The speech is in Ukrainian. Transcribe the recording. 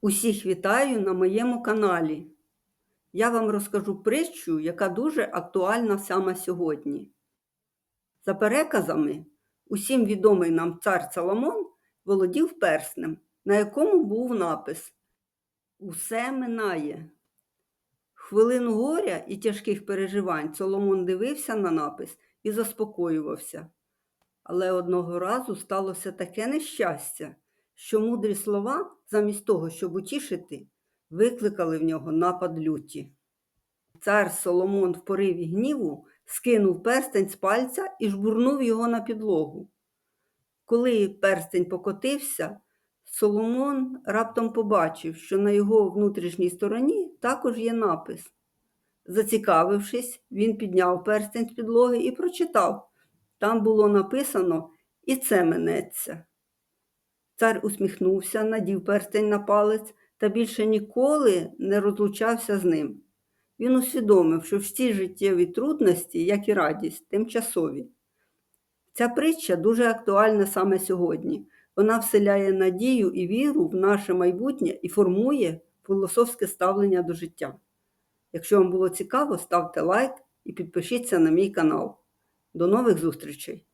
Усіх вітаю на моєму каналі. Я вам розкажу притчу, яка дуже актуальна саме сьогодні. За переказами, усім відомий нам цар Соломон володів перснем, на якому був напис Усе минає. Хвилину горя і тяжких переживань Соломон дивився на напис і заспокоювався. Але одного разу сталося таке нещастя, що мудрі слова, замість того, щоб утішити, викликали в нього напад люті. Цар Соломон в пориві гніву скинув перстень з пальця і жбурнув його на підлогу. Коли перстень покотився, Соломон раптом побачив, що на його внутрішній стороні також є напис. Зацікавившись, він підняв перстень з підлоги і прочитав. Там було написано І це минеться. Цар усміхнувся, надів перстень на палець та більше ніколи не розлучався з ним. Він усвідомив, що всі життєві трудності, як і радість, тимчасові. Ця притча дуже актуальна саме сьогодні. Вона вселяє надію і віру в наше майбутнє і формує філософське ставлення до життя. Якщо вам було цікаво, ставте лайк і підпишіться на мій канал. До нових зустрічей!